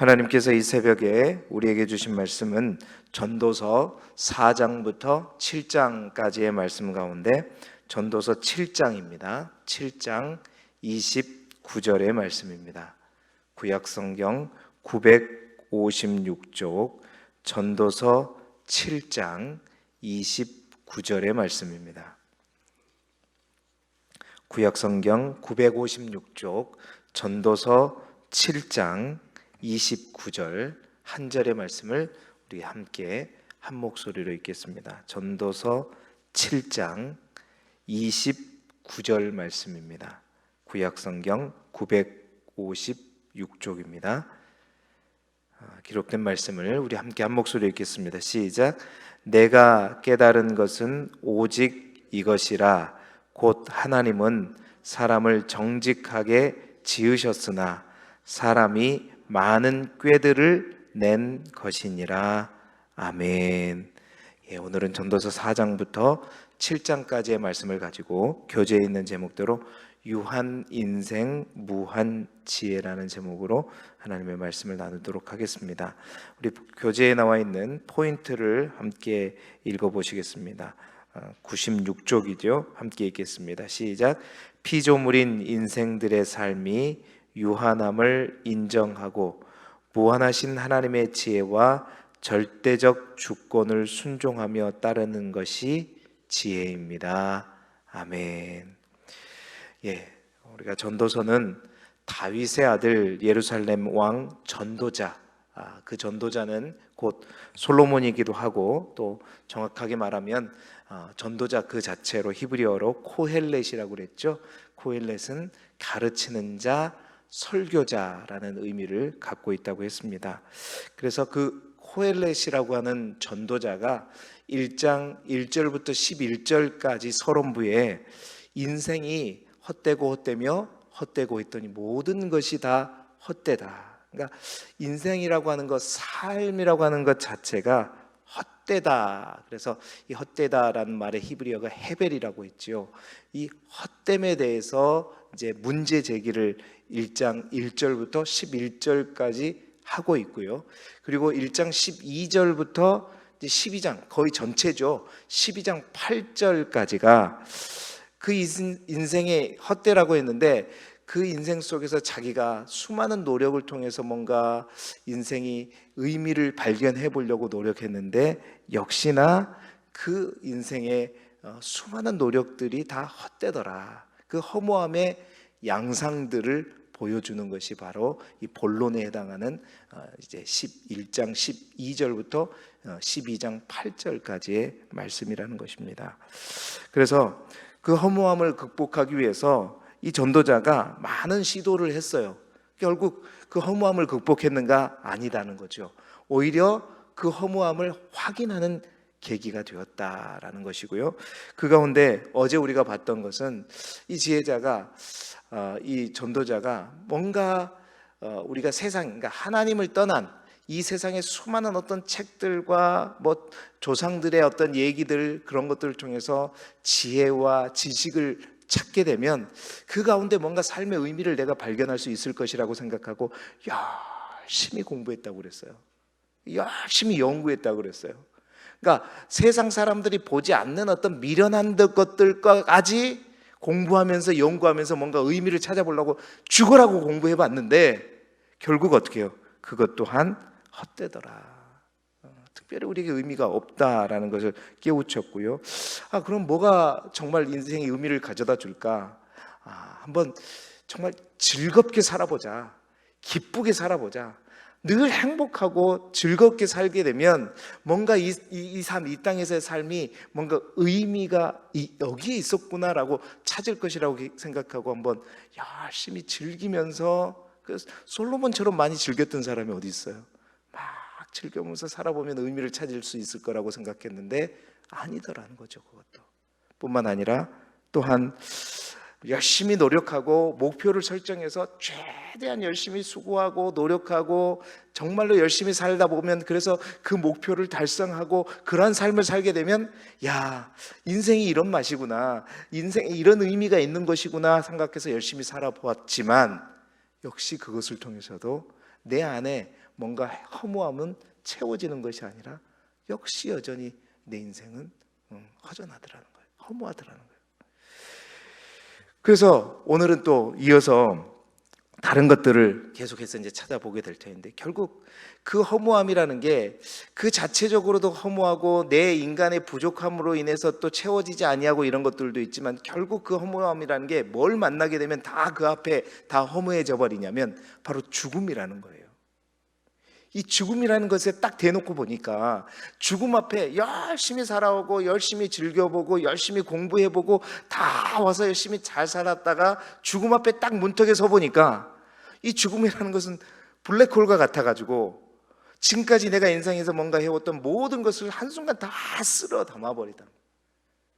하나님께서 이 새벽에 우리에게 주신 말씀은 전도서 4장부터 7장까지의 말씀 가운데 전도서 7장입니다. 7장 29절의 말씀입니다. 구약 성경 956쪽 전도서 7장 29절의 말씀입니다. 구약 성경 956쪽 전도서 7장 29절 한 절의 말씀을 우리 함께 한 목소리로 읽겠습니다. 전도서 7장 29절 말씀입니다. 구약 성경 956쪽입니다. 아, 기록된 말씀을 우리 함께 한 목소리로 읽겠습니다. 시작. 내가 깨달은 것은 오직 이것이라 곧 하나님은 사람을 정직하게 지으셨으나 사람이 많은 꾀들을 낸 것이니라. 아멘. 예, 오늘은 전도서 4장부터 7장까지의 말씀을 가지고 교재에 있는 제목대로 유한 인생 무한 지혜라는 제목으로 하나님의 말씀을 나누도록 하겠습니다. 우리 교재에 나와 있는 포인트를 함께 읽어 보시겠습니다. 96쪽이죠. 함께 읽겠습니다. 시작. 피조물인 인생들의 삶이 유한함을 인정하고 무한하신 하나님의 지혜와 절대적 주권을 순종하며 따르는 것이 지혜입니다. 아멘. 예, 우리가 전도서는 다윗의 아들 예루살렘 왕 전도자, 아, 그 전도자는 곧 솔로몬이기도 하고 또 정확하게 말하면 어, 전도자 그 자체로 히브리어로 코헬렛이라고 그랬죠. 코헬렛은 가르치는 자, 설교자라는 의미를 갖고 있다고 했습니다. 그래서 그 코헬렛이라고 하는 전도자가 1장 1절부터 11절까지 서론부에 인생이 헛되고 헛되며 헛되고 있더니 모든 것이 다 헛되다. 그러니까 인생이라고 하는 것, 삶이라고 하는 것 자체가 헛되다. 그래서 이 헛되다라는 말의 히브리어가 헤벨이라고 했지요. 이 헛됨에 대해서 이제 문제 제기를 1장 1절부터 11절까지 하고 있고요. 그리고 1장 12절부터 12장 거의 전체죠. 12장 8절까지가 그 인생의 헛되라고 했는데 그 인생 속에서 자기가 수많은 노력을 통해서 뭔가 인생이 의미를 발견해 보려고 노력했는데 역시나 그 인생의 어, 수많은 노력들이 다 헛되더라. 그 허무함의 양상들을 보여주는 것이 바로 이 본론에 해당하는 어, 이제 11장 12절부터 12장 어, 8절까지의 말씀이라는 것입니다. 그래서 그 허무함을 극복하기 위해서 이 전도자가 많은 시도를 했어요. 결국 그 허무함을 극복했는가 아니다는 거죠. 오히려 그 허무함을 확인하는 계기가 되었다라는 것이고요. 그 가운데 어제 우리가 봤던 것은 이 지혜자가 어, 이 전도자가 뭔가 어, 우리가 세상 그러니까 하나님을 떠난 이 세상의 수많은 어떤 책들과 뭐 조상들의 어떤 얘기들 그런 것들을 통해서 지혜와 지식을 찾게 되면 그 가운데 뭔가 삶의 의미를 내가 발견할 수 있을 것이라고 생각하고 열심히 공부했다고 그랬어요. 열심히 연구했다고 그랬어요. 그러니까 세상 사람들이 보지 않는 어떤 미련한 것들까지 공부하면서 연구하면서 뭔가 의미를 찾아보려고 죽어라고 공부해 봤는데 결국 어떻게 해요? 그것 또한 헛되더라. 어, 특별히 우리에게 의미가 없다라는 것을 깨우쳤고요. 아 그럼 뭐가 정말 인생의 의미를 가져다 줄까? 아, 한번 정말 즐겁게 살아보자. 기쁘게 살아보자. 늘 행복하고 즐겁게 살게 되면 뭔가 이, 이, 이 삶, 이 땅에서의 삶이 뭔가 의미가 이, 여기에 있었구나라고 찾을 것이라고 생각하고 한번 열심히 즐기면서 그 솔로몬처럼 많이 즐겼던 사람이 어디 있어요? 막 즐겨보면서 살아보면 의미를 찾을 수 있을 거라고 생각했는데 아니더라는 거죠, 그것도. 뿐만 아니라 또한 열심히 노력하고 목표를 설정해서 최대한 열심히 수고하고 노력하고 정말로 열심히 살다 보면 그래서 그 목표를 달성하고 그러한 삶을 살게 되면 야 인생이 이런 맛이구나 인생이 이런 의미가 있는 것이구나 생각해서 열심히 살아보았지만 역시 그것을 통해서도 내 안에 뭔가 허무함은 채워지는 것이 아니라 역시 여전히 내 인생은 음, 허전하더라는 거예요. 허무하더라는 거예요. 그래서 오늘은 또 이어서 다른 것들을 계속해서 이제 찾아보게 될 텐데 결국 그 허무함이라는 게 그 자체적으로도 허무하고 내 인간의 부족함으로 인해서 또 채워지지 아니하고 이런 것들도 있지만 결국 그 허무함이라는 게 뭘 만나게 되면 다 그 앞에 다 허무해져 버리냐면 바로 죽음이라는 거예요. 이 죽음이라는 것에 딱 대놓고 보니까 죽음 앞에 열심히 살아오고 열심히 즐겨보고 열심히 공부해보고 다 와서 열심히 잘 살았다가 죽음 앞에 딱 문턱에 서 보니까 이 죽음이라는 것은 블랙홀과 같아가지고 지금까지 내가 인생에서 뭔가 해왔던 모든 것을 한순간 다 쓸어 담아버리다.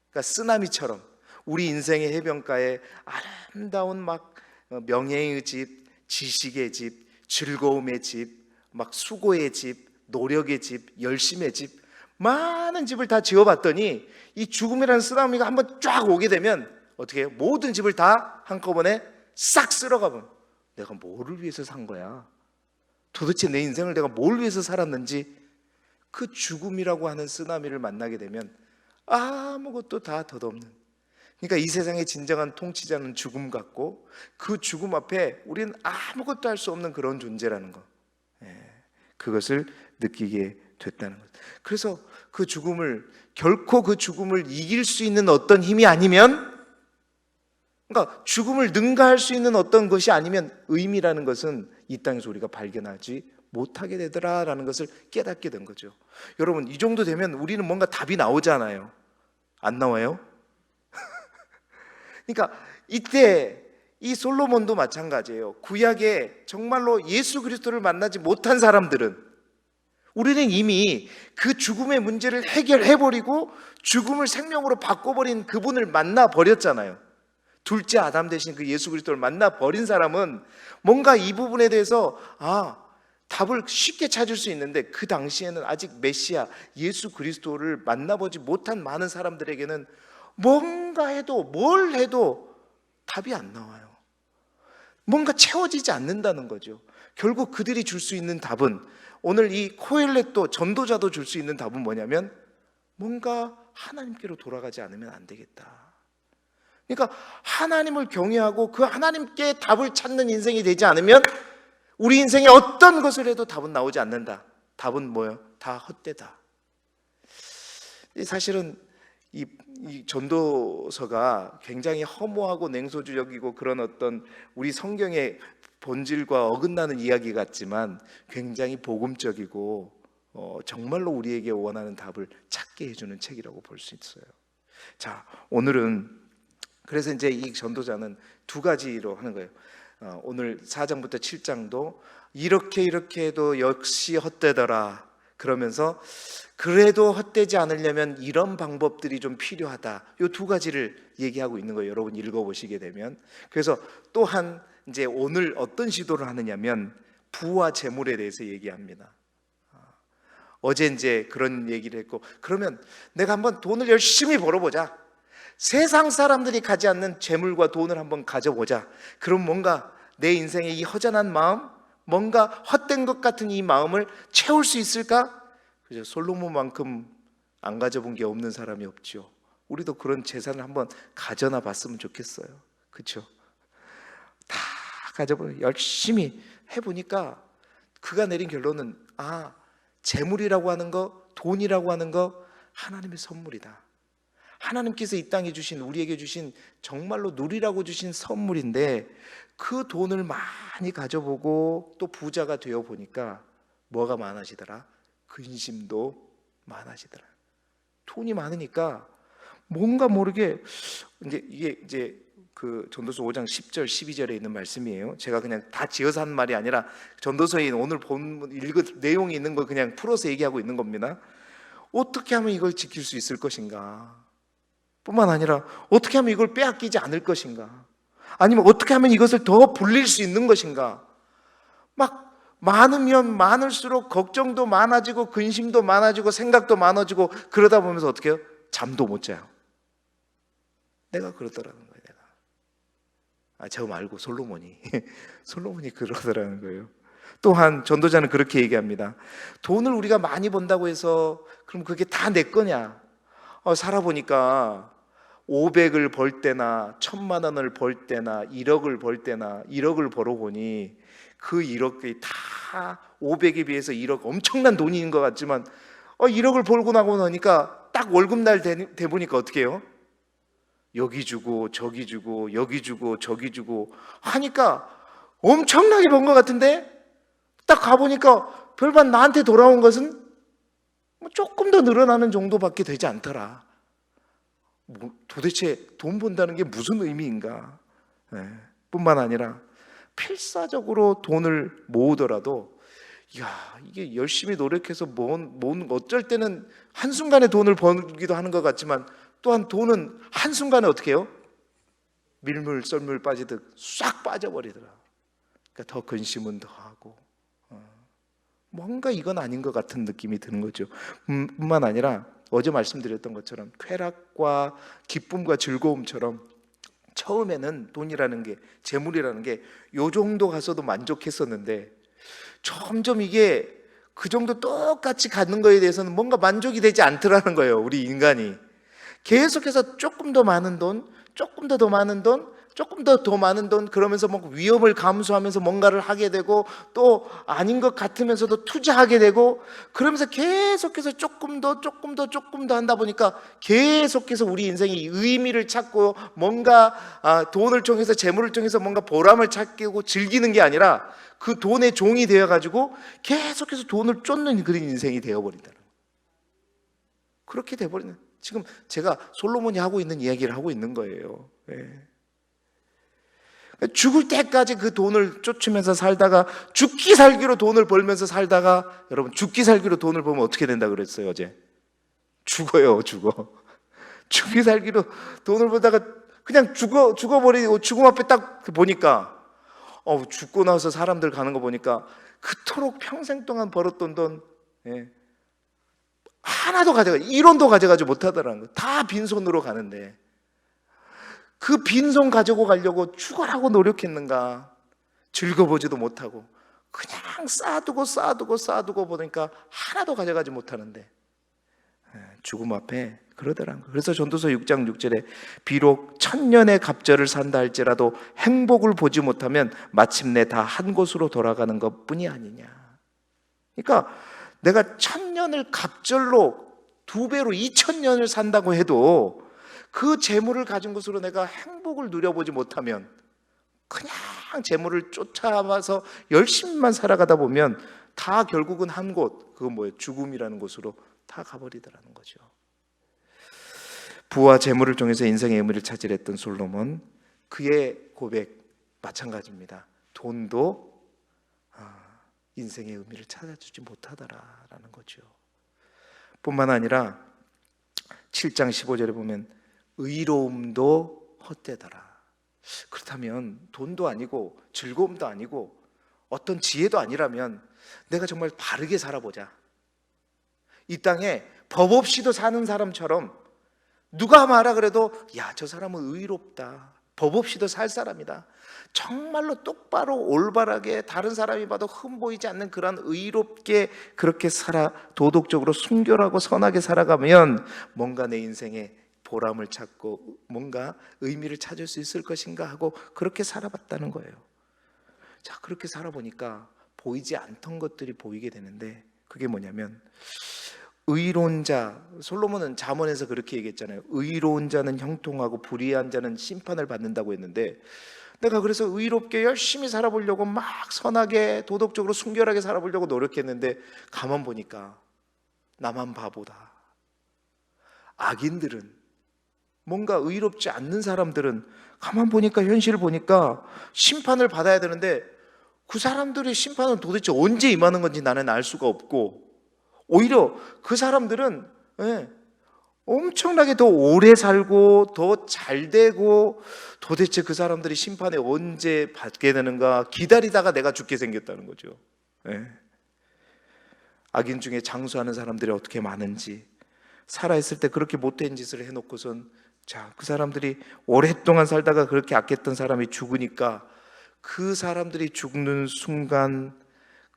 그러니까 쓰나미처럼 우리 인생의 해변가에 아름다운 막 명예의 집, 지식의 집, 즐거움의 집, 막 수고의 집, 노력의 집, 열심의 집, 많은 집을 다 지어봤더니 이 죽음이라는 쓰나미가 한번 쫙 오게 되면 어떻게 해요? 모든 집을 다 한꺼번에 싹 쓸어가면 내가 뭐를 위해서 산 거야? 도대체 내 인생을 내가 뭘 위해서 살았는지 그 죽음이라고 하는 쓰나미를 만나게 되면 아무것도 다 덧없는 그러니까 이 세상의 진정한 통치자는 죽음 같고 그 죽음 앞에 우리는 아무것도 할 수 없는 그런 존재라는 거. 예, 그것을 느끼게 됐다는 것. 그래서 그 죽음을 결코 그 죽음을 이길 수 있는 어떤 힘이 아니면 그러니까 죽음을 능가할 수 있는 어떤 것이 아니면 의미라는 것은 이 땅에서 우리가 발견하지 못하게 되더라라는 것을 깨닫게 된 거죠. 여러분 이 정도 되면 우리는 뭔가 답이 나오잖아요. 안 나와요? 그러니까 이때 이 솔로몬도 마찬가지예요. 구약에 정말로 예수 그리스도를 만나지 못한 사람들은 우리는 이미 그 죽음의 문제를 해결해 버리고 죽음을 생명으로 바꿔 버린 그분을 만나 버렸잖아요. 둘째 아담 대신 그 예수 그리스도를 만나 버린 사람은 뭔가 이 부분에 대해서 아 답을 쉽게 찾을 수 있는데 그 당시에는 아직 메시아 예수 그리스도를 만나보지 못한 많은 사람들에게는 뭔가 해도 뭘 해도 답이 안 나와요. 뭔가 채워지지 않는다는 거죠. 결국 그들이 줄 수 있는 답은 오늘 이 코엘렛도 전도자도 줄 수 있는 답은 뭐냐면 뭔가 하나님께로 돌아가지 않으면 안 되겠다. 그러니까 하나님을 경외하고 그 하나님께 답을 찾는 인생이 되지 않으면 우리 인생에 어떤 것을 해도 답은 나오지 않는다. 답은 뭐예요? 다 헛되다. 사실은 이, 이 전도서가 굉장히 허무하고 냉소주적이고 그런 어떤 우리 성경의 본질과 어긋나는 이야기 같지만 굉장히 복음적이고 어, 정말로 우리에게 원하는 답을 찾게 해주는 책이라고 볼 수 있어요. 자, 오늘은 그래서 이제 이 전도자는 두 가지로 하는 거예요. 어, 오늘 4장부터 7장도 이렇게 이렇게 해도 역시 헛되더라. 그러면서 그래도 헛되지 않으려면 이런 방법들이 좀 필요하다. 이두 가지를 얘기하고 있는 거예요. 여러분 읽어보시게 되면. 그래서 또한 이제 오늘 어떤 시도를 하느냐면 부와 재물에 대해서 얘기합니다. 어제 이제 그런 얘기를 했고 그러면 내가 한번 돈을 열심히 벌어보자. 세상 사람들이 가지 않는 재물과 돈을 한번 가져보자. 그럼 뭔가 내 인생의 이 허전한 마음, 뭔가 헛된 것 같은 이 마음을 채울 수 있을까? 그죠? 솔로몬만큼 안 가져본 게 없는 사람이 없죠. 우리도 그런 재산을 한번 가져나 봤으면 좋겠어요. 그렇죠? 다 가져보 열심히 해보니까 그가 내린 결론은 아 재물이라고 하는 거, 돈이라고 하는 거 하나님의 선물이다. 하나님께서 이 땅에 주신 우리에게 주신 정말로 누리라고 주신 선물인데 그 돈을 많이 가져보고 또 부자가 되어 보니까 뭐가 많아지더라? 근심도 많아지더라. 돈이 많으니까 뭔가 모르게 이제 이게 이제 그 전도서 5장 10절 12절에 있는 말씀이에요. 제가 그냥 다 지어서 한 말이 아니라 전도서에 오늘 본 읽은 내용이 있는 걸 그냥 풀어서 얘기하고 있는 겁니다. 어떻게 하면 이걸 지킬 수 있을 것인가? 뿐만 아니라 어떻게 하면 이걸 빼앗기지 않을 것인가? 아니면 어떻게 하면 이것을 더 불릴 수 있는 것인가? 막 많으면 많을수록 걱정도 많아지고 근심도 많아지고 생각도 많아지고 그러다 보면서 어떻게 해요? 잠도 못 자요. 내가 그러더라는 거예요, 내가. 아, 저 말고 솔로몬이. 솔로몬이 그러더라는 거예요. 또한 전도자는 그렇게 얘기합니다. 돈을 우리가 많이 번다고 해서 그럼 그게 다 내 거냐? 어, 살아보니까 500을 벌 때나 천만 원을 벌 때나 1억을 벌 때나 1억을 벌어보니 그 1억이 다 500에 비해서 1억 엄청난 돈인 것 같지만 어, 1억을 벌고 나고 나니까 딱 월급날 돼, 돼 보니까 어떻게 해요? 여기 주고 저기 주고 여기 주고 저기 주고 하니까 엄청나게 번 것 같은데 딱 가보니까 별반 나한테 돌아온 것은 뭐 조금 더 늘어나는 정도밖에 되지 않더라. 뭐 도대체 돈 번다는 게 무슨 의미인가? 예, 뿐만 아니라 필사적으로 돈을 모으더라도 야 이게 열심히 노력해서 모은, 모은 어쩔 때는 한순간에 돈을 벌기도 하는 것 같지만 또한 돈은 한순간에 어떻게 해요? 밀물 썰물 빠지듯 싹 빠져버리더라 그러니까 더 근심은 더 하고 어, 뭔가 이건 아닌 것 같은 느낌이 드는 거죠 음, 뿐만 아니라 어제 말씀드렸던 것처럼 쾌락과 기쁨과 즐거움처럼 처음에는 돈이라는 게 재물이라는 게 요 정도 가서도 만족했었는데 점점 이게 그 정도 똑같이 갖는 거에 대해서는 뭔가 만족이 되지 않더라는 거예요. 우리 인간이 계속해서 조금 더 많은 돈, 조금 더 더 많은 돈, 조금 더 더 많은 돈 그러면서 뭐 위험을 감수하면서 뭔가를 하게 되고 또 아닌 것 같으면서도 투자하게 되고 그러면서 계속해서 조금 더 조금 더 조금 더 한다 보니까 계속해서 우리 인생이 의미를 찾고 뭔가 아, 돈을 통해서 재물을 통해서 뭔가 보람을 찾고 즐기는 게 아니라 그 돈의 종이 되어 가지고 계속해서 돈을 쫓는 그런 인생이 되어 버린다는. 그렇게 돼 버리는 지금 제가 솔로몬이 하고 있는 이야기를 하고 있는 거예요. 예. 죽을 때까지 그 돈을 쫓으면서 살다가 죽기 살기로 돈을 벌면서 살다가 여러분 죽기 살기로 돈을 벌면 어떻게 된다 그랬어요 어제? 죽어요 죽어. 죽기 살기로 돈을 벌다가 그냥 죽어 죽어버리고 죽음 앞에 딱 보니까 어 죽고 나서 사람들 가는 거 보니까 그토록 평생 동안 벌었던 돈 예, 하나도 가져가 1원도 가져가지 못하더라는 거. 다 빈손으로 가는데 그 빈손 가지고 가려고 죽어라고 노력했는가? 즐거보지도 못하고 그냥 쌓아두고 쌓아두고 쌓아두고 보니까 하나도 가져가지 못하는데 예, 죽음 앞에 그러더라는 거예요. 그래서 전도서 6장 6절에 비록 천년의 갑절을 산다 할지라도 행복을 보지 못하면 마침내 다 한 곳으로 돌아가는 것뿐이 아니냐. 그러니까 내가 천년을 갑절로 두 배로 이천년을 산다고 해도 그 재물을 가진 것으로 내가 행복을 누려보지 못하면 그냥 재물을 쫓아와서 열심히만 살아가다 보면 다 결국은 한 곳, 그건 뭐예요? 죽음이라는 곳으로 다 가버리더라는 거죠. 부와 재물을 통해서 인생의 의미를 찾으랬던 솔로몬, 그의 고백 마찬가지입니다. 돈도 아, 인생의 의미를 찾아주지 못하더라라는 거죠. 뿐만 아니라 7장 15절에 보면 의로움도 헛되더라. 그렇다면 돈도 아니고 즐거움도 아니고 어떤 지혜도 아니라면 내가 정말 바르게 살아보자. 이 땅에 법 없이도 사는 사람처럼 누가 말하 그래도 야, 저 사람은 의롭다. 법 없이도 살 사람이다. 정말로 똑바로 올바르게 다른 사람이 봐도 흠보이지 않는 그런 의롭게 그렇게 살아 도덕적으로 순결하고 선하게 살아가면 뭔가 내 인생에 보람을 찾고 뭔가 의미를 찾을 수 있을 것인가 하고 그렇게 살아봤다는 거예요. 자, 그렇게 살아보니까 보이지 않던 것들이 보이게 되는데 그게 뭐냐면 의로운 자 솔로몬은 잠언에서 그렇게 얘기했잖아요. 의로운 자는 형통하고 불의한 자는 심판을 받는다고 했는데 내가 그래서 의롭게 열심히 살아보려고 막 선하게 도덕적으로 순결하게 살아보려고 노력했는데 가만 보니까 나만 바보다. 악인들은 뭔가 의롭지 않는 사람들은 가만 보니까 현실을 보니까 심판을 받아야 되는데 그 사람들의 심판은 도대체 언제 임하는 건지 나는 알 수가 없고 오히려 그 사람들은 예, 엄청나게 더 오래 살고 더 잘 되고 도대체 그 사람들이 심판에 언제 받게 되는가 기다리다가 내가 죽게 생겼다는 거죠. 예. 악인 중에 장수하는 사람들이 어떻게 많은지 살아있을 때 그렇게 못된 짓을 해놓고선 자, 그 사람들이 오랫동안 살다가 그렇게 악했던 사람이 죽으니까 그 사람들이 죽는 순간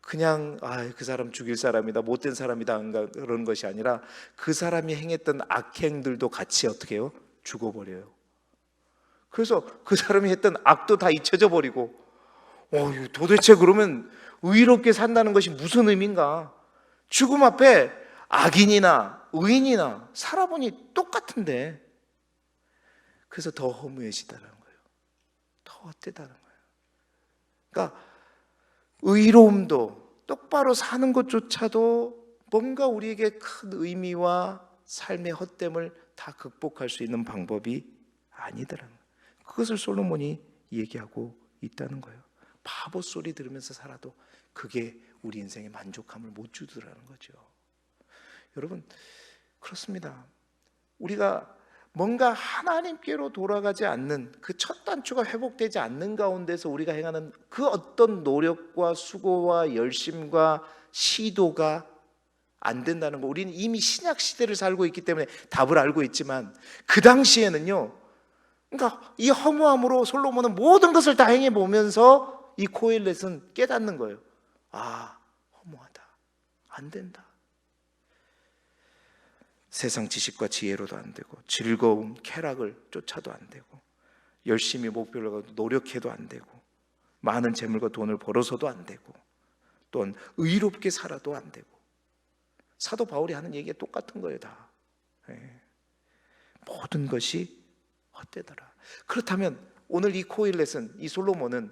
그냥 아 그 사람 죽일 사람이다 못된 사람이다 그런 것이 아니라 그 사람이 행했던 악행들도 같이 어떻게 해요 죽어 버려요. 그래서 그 사람이 했던 악도 다 잊혀져 버리고 어 도대체 그러면 의롭게 산다는 것이 무슨 의미인가? 죽음 앞에 악인이나 의인이나 살아보니 똑같은데 그래서 더 허무해지다라는 거예요. 더 헛되다는 거예요. 그러니까 의로움도 똑바로 사는 것조차도 뭔가 우리에게 큰 의미와 삶의 헛됨을 다 극복할 수 있는 방법이 아니더라는 거예요. 그것을 솔로몬이 얘기하고 있다는 거예요. 바보 소리 들으면서 살아도 그게 우리 인생의 만족함을 못 주더라는 거죠. 여러분 그렇습니다. 우리가 뭔가 하나님께로 돌아가지 않는 그 첫 단추가 회복되지 않는 가운데서 우리가 행하는 그 어떤 노력과 수고와 열심과 시도가 안 된다는 거. 우리는 이미 신약 시대를 살고 있기 때문에 답을 알고 있지만 그 당시에는요. 그러니까 이 허무함으로 솔로몬은 모든 것을 다 행해 보면서 이 코엘렛은 깨닫는 거예요. 아, 허무하다. 안 된다. 세상 지식과 지혜로도 안 되고 즐거움, 쾌락을 쫓아도 안 되고 열심히 목표를 가지고 노력해도 안 되고 많은 재물과 돈을 벌어서도 안 되고 또는 의롭게 살아도 안 되고. 사도 바울이 하는 얘기가 똑같은 거예요 다. 예. 모든 것이 헛되더라. 그렇다면 오늘 이 코일렛은 이 솔로몬은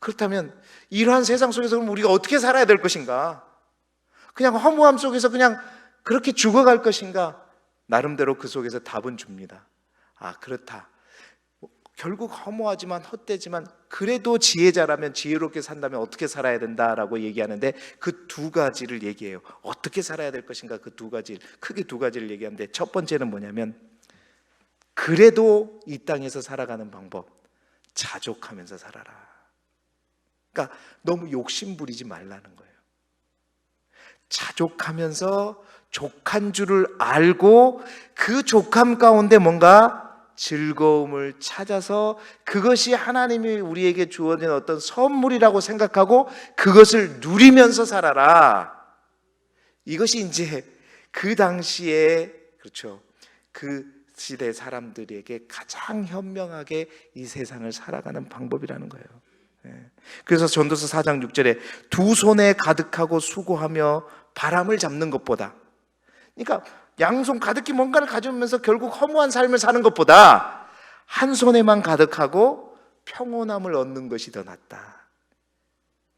그렇다면 이러한 세상 속에서 우리가 어떻게 살아야 될 것인가? 그냥 허무함 속에서 그냥 그렇게 죽어갈 것인가? 나름대로 그 속에서 답은 줍니다. 아, 그렇다. 결국 허무하지만 헛되지만 그래도 지혜자라면 지혜롭게 산다면 어떻게 살아야 된다라고 얘기하는데 그 두 가지를 얘기해요. 어떻게 살아야 될 것인가 그 두 가지 크게 두 가지를 얘기하는데 첫 번째는 뭐냐면 그래도 이 땅에서 살아가는 방법 자족하면서 살아라. 그러니까 너무 욕심 부리지 말라는 거예요. 자족하면서 족한 줄을 알고 그 족함 가운데 뭔가 즐거움을 찾아서 그것이 하나님이 우리에게 주어진 어떤 선물이라고 생각하고 그것을 누리면서 살아라. 이것이 이제 그 당시에 그렇죠. 그 시대 사람들에게 가장 현명하게 이 세상을 살아가는 방법이라는 거예요. 예. 그래서 전도서 4장 6절에 두 손에 가득하고 수고하며 바람을 잡는 것보다 그러니까 양손 가득히 뭔가를 가져오면서 결국 허무한 삶을 사는 것보다 한 손에만 가득하고 평온함을 얻는 것이 더 낫다.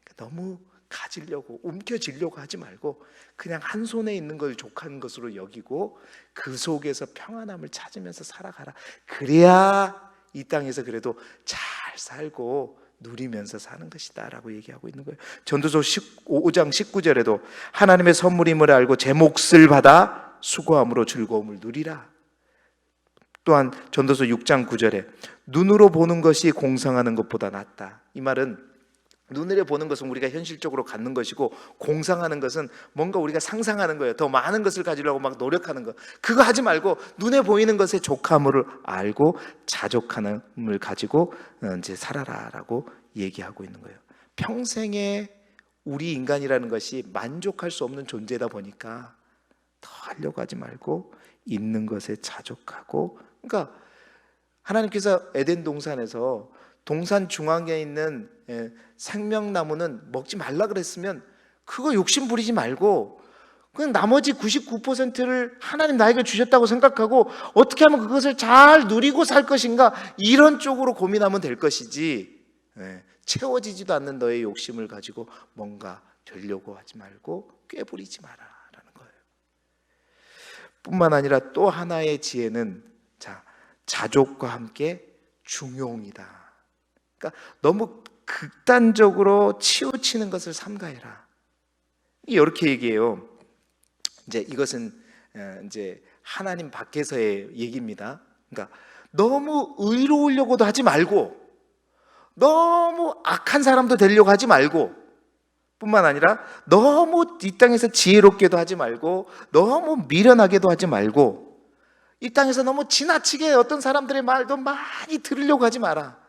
그러니까 너무 가지려고 움켜쥐려고 하지 말고 그냥 한 손에 있는 걸 족한 것으로 여기고 그 속에서 평안함을 찾으면서 살아가라. 그래야 이 땅에서 그래도 잘 살고 누리면서 사는 것이다라고 얘기하고 있는 거예요. 전도서 5장 19절에도 하나님의 선물임을 알고 제 몫을 받아 수고함으로 즐거움을 누리라. 또한 전도서 6장 9절에 눈으로 보는 것이 공상하는 것보다 낫다. 이 말은 눈으로 보는 것은 우리가 현실적으로 갖는 것이고 공상하는 것은 뭔가 우리가 상상하는 거예요. 더 많은 것을 가지려고 막 노력하는 거. 그거 하지 말고 눈에 보이는 것의 족함을 알고 자족함을 가지고 어, 이제 살아라라고 얘기하고 있는 거예요. 평생에 우리 인간이라는 것이 만족할 수 없는 존재다 보니까 더 하려고 하지 말고 있는 것에 자족하고 그러니까 하나님께서 에덴 동산에서 동산 중앙에 있는 예, 생명나무는 먹지 말라 그랬으면 그거 욕심 부리지 말고 그냥 나머지 99%를 하나님 나에게 주셨다고 생각하고 어떻게 하면 그것을 잘 누리고 살 것인가 이런 쪽으로 고민하면 될 것이지 예, 채워지지도 않는 너의 욕심을 가지고 뭔가 되려고 하지 말고 꾀부리지 마라라는 거예요. 뿐만 아니라 또 하나의 지혜는 자 자족과 함께 중용이다. 그러니까 너무 극단적으로 치우치는 것을 삼가해라. 이렇게 얘기해요. 이제 이것은 어, 이제 하나님 밖에서의 얘기입니다. 그러니까 너무 의로우려고도 하지 말고 너무 악한 사람도 되려고 하지 말고 뿐만 아니라 너무 이 땅에서 지혜롭게도 하지 말고 너무 미련하게도 하지 말고 이 땅에서 너무 지나치게 어떤 사람들의 말도 많이 들으려고 하지 마라.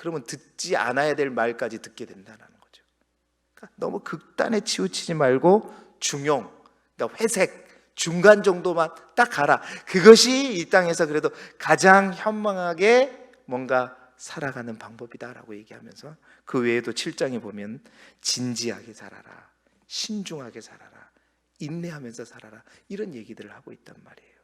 그러면 듣지 않아야 될 말까지 듣게 된다는 거죠. 그러니까 너무 극단에 치우치지 말고 중용, 그러니까 회색, 중간 정도만 딱 가라. 그것이 이 땅에서 그래도 가장 현명하게 뭔가 살아가는 방법이다라고 얘기하면서 그 외에도 7장에 보면 진지하게 살아라. 신중하게 살아라. 인내하면서 살아라. 이런 얘기들을 하고 있단 말이에요.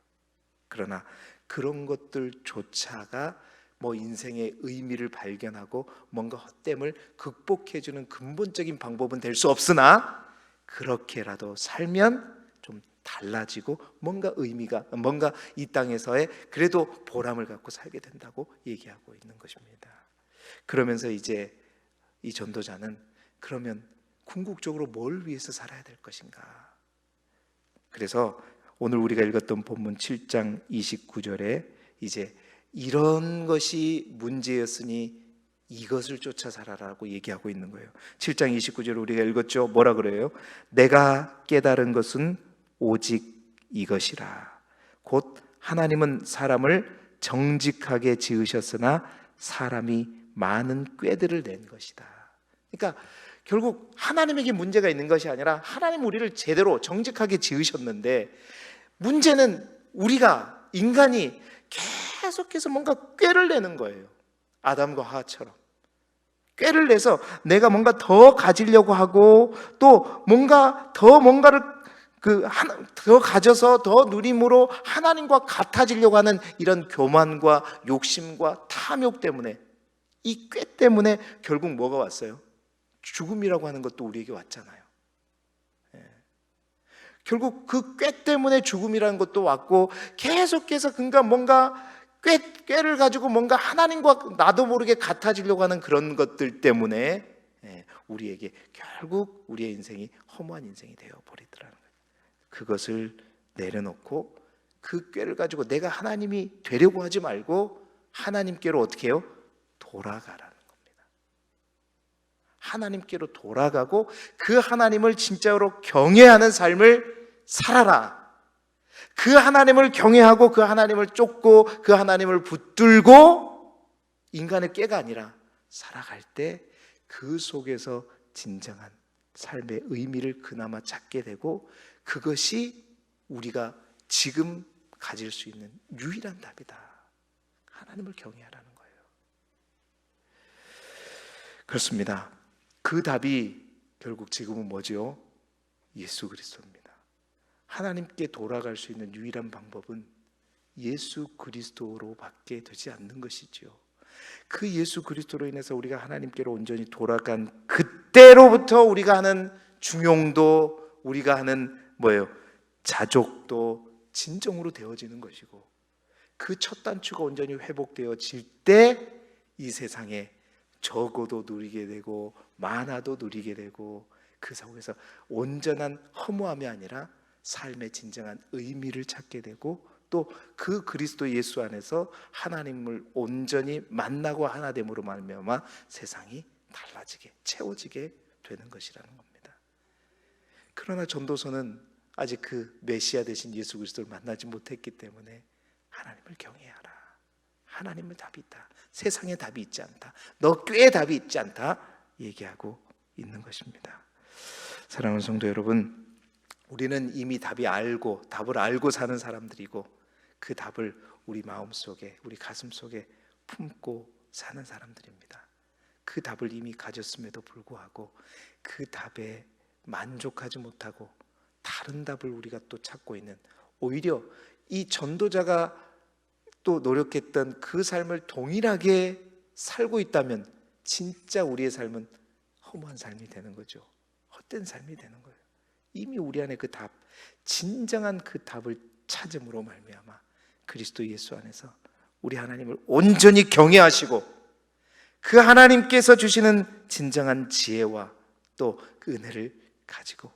그러나 그런 것들조차가 뭐 인생의 의미를 발견하고 뭔가 헛됨을 극복해 주는 근본적인 방법은 될 수 없으나 그렇게라도 살면 좀 달라지고 뭔가 의미가 뭔가 이 땅에서의 그래도 보람을 갖고 살게 된다고 얘기하고 있는 것입니다. 그러면서 이제 이 전도자는 그러면 궁극적으로 뭘 위해서 살아야 될 것인가? 그래서 오늘 우리가 읽었던 본문 7장 29절에 이제 이런 것이 문제였으니 이것을 쫓아 살아라고 얘기하고 있는 거예요. 7장 29절 우리가 읽었죠. 뭐라 그래요? 내가 깨달은 것은 오직 이것이라. 곧 하나님은 사람을 정직하게 지으셨으나 사람이 많은 꾀들을 낸 것이다. 그러니까 결국 하나님에게 문제가 있는 것이 아니라 하나님 우리를 제대로 정직하게 지으셨는데 문제는 우리가 인간이 계속 해서 뭔가 꾀를 내는 거예요. 아담과 하와처럼. 꾀를 내서 내가 뭔가 더 가지려고 하고 또 뭔가 더 뭔가를 그더 가져서 더 누림으로 하나님과 같아지려고 하는 이런 교만과 욕심과 탐욕 때문에 이 꾀 때문에 결국 뭐가 왔어요? 죽음이라고 하는 것도 우리에게 왔잖아요. 예. 결국 그 꾀 때문에 죽음이라는 것도 왔고 계속해서 그러니까 뭔가 꾀, 꾀를 가지고 뭔가 하나님과 나도 모르게 같아지려고 하는 그런 것들 때문에 예, 우리에게 결국 우리의 인생이 허무한 인생이 되어 버리더라는 거예요. 그것을 내려놓고 그 꾀를 가지고 내가 하나님이 되려고 하지 말고 하나님께로 어떻게 해요? 돌아가라는 겁니다. 하나님께로 돌아가고 그 하나님을 진짜로 경외하는 삶을 살아라. 그 하나님을 경외하고 그 하나님을 쫓고 그 하나님을 붙들고 인간의 깨가 아니라 살아갈 때 그 속에서 진정한 삶의 의미를 그나마 찾게 되고 그것이 우리가 지금 가질 수 있는 유일한 답이다. 하나님을 경외하라는 거예요. 그렇습니다. 그 답이 결국 지금은 뭐죠? 예수 그리스도입니다. 하나님께 돌아갈 수 있는 유일한 방법은 예수 그리스도로밖에 되지 않는 것이지요. 그 예수 그리스도로 인해서 우리가 하나님께로 온전히 돌아간 그때로부터 우리가 하는 중용도 우리가 하는 뭐예요? 자족도 진정으로 되어지는 것이고 그 첫 단추가 온전히 회복되어질 때 이 세상에 적어도 누리게 되고 많아도 누리게 되고 그 속에서 온전한 허무함이 아니라 삶의 진정한 의미를 찾게 되고 또 그 그리스도 예수 안에서 하나님을 온전히 만나고 하나됨으로 말미암아 세상이 달라지게 채워지게 되는 것이라는 겁니다. 그러나 전도서는 아직 그 메시아 되신 예수 그리스도를 만나지 못했기 때문에 하나님을 경외하라. 하나님의 답이 있다. 세상에 답이 있지 않다. 너꽤 답이 있지 않다. 얘기하고 있는 것입니다. 사랑하는 성도 여러분, 우리는 이미 답이 알고 답을 알고 사는 사람들이고 그 답을 우리 마음 속에 우리 가슴 속에 품고 사는 사람들입니다. 그 답을 이미 가졌음에도 불구하고 그 답에 만족하지 못하고 다른 답을 우리가 또 찾고 있는 오히려 이 전도자가 또 노력했던 그 삶을 동일하게 살고 있다면 진짜 우리의 삶은 허무한 삶이 되는 거죠. 헛된 삶이 되는 거예요. 이미 우리 안에 그 답, 진정한 그 답을 찾음으로 말미암아 그리스도 예수 안에서 우리 하나님을 온전히 경외하시고 그 하나님께서 주시는 진정한 지혜와 또 그 은혜를 가지고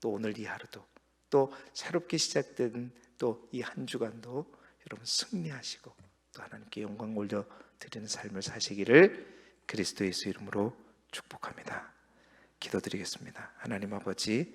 또 오늘 이 하루도 또 새롭게 시작된 또 이 한 주간도 여러분 승리하시고 또 하나님께 영광 올려 드리는 삶을 사시기를 그리스도 예수 이름으로 축복합니다. 기도드리겠습니다. 하나님 아버지